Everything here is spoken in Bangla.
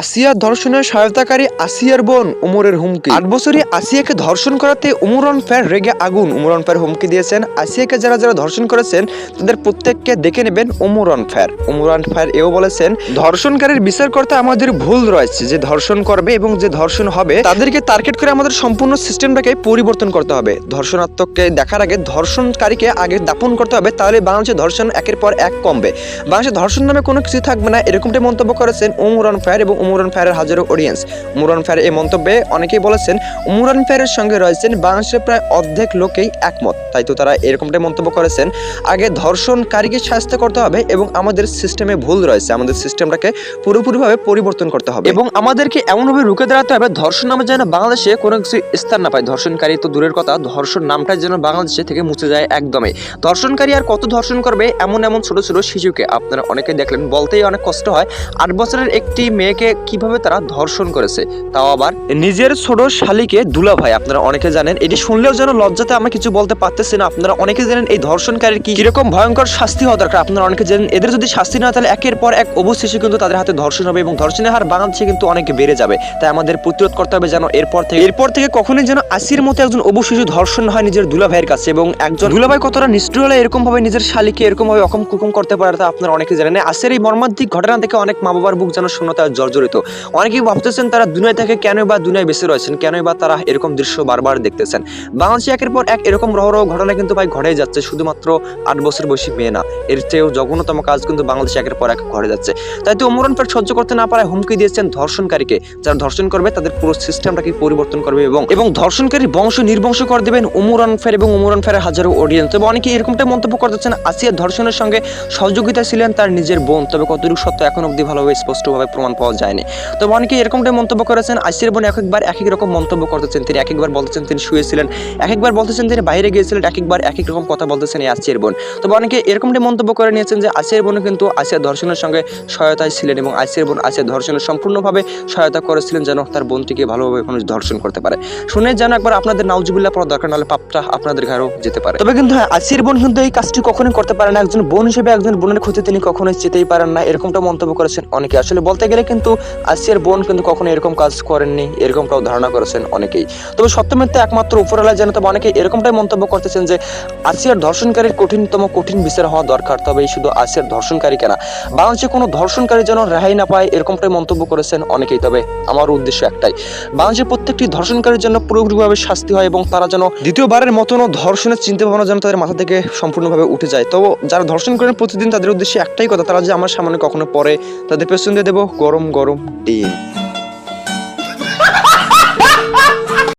আসিয়া ধর্ষণের সহায়তাকারী আসিয়ার বোন উমরের হুমকি। আট বছরই আসিয়াকে ধর্ষণ করাতে উমরন ফের রেগে আগুন। উমরন ফের হুমকি দিয়েছেন। আসিয়াকে যারা যারা ধর্ষণ করেছেন, তাদের প্রত্যেককে দেখে নেবেন উমরন ফের। উমরন ফের এও বলেছেন, ধর্ষণকারীর বিচার করতে আমাদের ভুল রয়েছে। যে ধর্ষণ করবে এবং যে ধর্ষণ হবে, তাদেরকে টার্গেট করে আমাদের সম্পূর্ণ সিস্টেমটাকে পরিবর্তন করতে হবে। ধর্ষণাত্মককে দেখার আগে ধর্ষণকারীকে আগে দাপন করতে হবে, তাহলে বাংলাদেশে ধর্ষণ একের পর এক কমবে। বাংলাদেশে ধর্ষণ নামে কোনো কিছু থাকবে না। এরকমটাই মন্তব্য করেছেন উমরান ফায়ার এবং উমরান ফায়ারের হাজারো অডিয়েন্স উমরান ফায়ার এই মন্তব্যে অনেকেই বলেছেন, উমরান ফায়ারের সঙ্গে রয়েছেন বাংলাদেশের প্রায় অর্ধেক লোকেই একমত। তাই তো তারা এরকমটাই মন্তব্য করেছেন। আগে ধর্ষণকারীকে শাস্তি করতে হবে এবং আমাদের সিস্টেমে ভুল রয়েছে। আমাদের সিস্টেমটাকে পুরোপুরিভাবে পরিবর্তন করতে হবে। এবং আমাদেরকে এমনভাবে রুখে দাঁড়াতে হবে, ধর্ষণ নামে যেন বাংলাদেশে কোনো কিছু স্থান না পায়। ধর্ষণকারী তো দূরের কথা, ধর্ষণ নামটা যেন বাংলাদেশে থেকে মুছে যায় একদমই। ধর্ষণকারী আর কত ধর্ষণ করবে এমন এমন ছোট ছোট শিশুকে? আপনারা অনেকে দেখলেন, বলতেই অনেক কষ্ট হয়। আট বছরের একটি মেয়েকে কীভাবে তারা ধর্ষণ করেছে, তাও আবার নিজের ছোট শালিকে দুলা ভাই, আপনারা অনেকে জানেন, এটি শুনলেও যেন লজ্জাতে আমরা কিছু বলতে পারতেছি না। আপনারা অনেকে জানেন এই ধর্ষণকারীর কি কীরকম ভয়ঙ্কর শাস্তি হওয়া দরকার। আপনারা অনেকে জানেন, এদের যদি শাস্তি না তাহলে একের পর এক অবু শিশু কিন্তু তাদের হাতে ধর্ষণ হবে এবং ধর্ষণের হার বাংলাদেশে কিন্তু অনেক বেড়ে যাবে। তাই আমাদের প্রতিরোধ করতে হবে যেন এরপর থেকে এরপর থেকে কখনোই যেন আসির মতো একজন অবু শিশু ধর্ষণ হয় নিজের দুলা ভাইয়ের কাছে এবং একজন দুলা ভাই কতটা নিষ্ঠুর হলে এরকম ভাবে নিজের শালিকে এরকম ভাবে অকম কুকম করতে পারে তা আপনারা অনেকে জানেন। আসের এই মর্মান্তিক ঘটনা থেকে অনেক মা বাবার বুক যেন শূন্যতা জর্জরিত অনেকেই ভাবতেছেন তারা দুনিয়া থেকে কেন বা দুনিয়ায় বেঁচে রয়েছেন, কেনই বা তারা এরকম দৃশ্য বারবার দেখতেছেন। বাংলাদেশে একের পর এক এরকম রহরহ ঘটনা কিন্তু ভাই ঘটেই যাচ্ছে, শুধুমাত্র আট বছর বয়সী মেয়ে না। এর চেয়েও জঘন্যতম কাজ কিন্তু বাংলাদেশে একের পর এক ঘটে যাচ্ছে। তাই তো অমরণ পেট সহ্য করতে না পারায় হুমকি দিয়েছেন ধর্ষণকারীকে। যারা ধর্ষণ করবে, তাদের পুরো সিস্টেমটাকে পরিবর্তন করবে এবং এবং ধর্ষণকারী বংশ নির্বংশ করে দেবেন উমরান ফের এবং উমরান ফেরের হাজারো অডিয়েন্স তবে অনেকে এরকমটা মন্তব্য করতেছেন, আসিয়া ধর্ষণের সঙ্গে সহযোগিতা ছিলেন তার নিজের বোন। তবে কতটুকু সত্য, এখন অবধি ভালোভাবে, স্পষ্টভাবে প্রমাণ পাওয়া যায়নি। তবে অনেকে এরকমটাই মন্তব্য করেছেন আসিয়ার বোন এক একবার এক এক রকম মন্তব্য করতেছেন, তিনি এক একবার বলতেছেন তিনি শুয়েছিলেন, এক একবার বলতেছেন তিনি বাইরে গিয়েছিলেন, এক একবার এক এক রকম কথা বলতেছেন এই আসিয়ার বোন। তবে অনেকে এরকমটাই মন্তব্য করে নিয়েছেন যে আসিয়ার বোনও কিন্তু আসিয়া ধর্ষণের সঙ্গে সহায়তায় ছিলেন এবং আসিয়ার বোন আসিয়া ধর্ষণের সম্পূর্ণভাবে সহায়তা করেছিলেন যেন তার বোনটিকে ভালোভাবে মানুষ ধর্ষণ করতে পারে। শুনে যেন একবার আপনাদের নাউজুবিল্লাহ পড়া দরকার, নাহলে পাপটা আপনাদের ঘরেও যেতে পারে। তবে কিন্তু হ্যাঁ আসির বোন কিন্তু এই কাজটি কখনোই করতে পারে না। একজন বোন হিসেবে একজন বোনের ক্ষতি তিনি কখনোই যেতেই পারেন না, এরকমটা মন্তব্য করেছেন অনেকে। আসলে বলতে গেলে কিন্তু আসিয়ার বোন কিন্তু কখনো এরকম কাজ করেননি এরকমটাও ধারণা করেছেন অনেকেই। তবে সত্যমিত্র একমাত্র উপরওয়ালা যেন তবে অনেকে এরকমটাই মন্তব্য করতেছেন যে আসিয়ার ধর্ষণকারীর কঠিনতম, কঠিন বিচার হওয়া দরকার তবে এই শুধু আসিয়ার ধর্ষণকারী কেনা। বাংলাদেশে কোনো ধর্ষণকারী যেন রেহাই না পায়, এরকমটাই মন্তব্য করেছেন অনেকেই, তবে আমার উদ্দেশ্য একটাই। বাংলাদেশের প্রত্যেকটি ধর্ষণকারীর জন্য পুরোপুরিভাবে শাস্তি হয় এবং তারা যেন দ্বিতীয়বারের মতনও ধর্ষণের চিন্তা ভাবনা যেন তাদের মাথা থেকে সম্পূর্ণভাবে উঠে যায়। তো যারা ধর্ষণ করেন প্রতিদিন তাদের উদ্দেশ্যে একটাই কথা, তারা যে আমার সামনে কখনো পরে তাদের পেছন দিয়ে দেবো, গরম গরম। forum di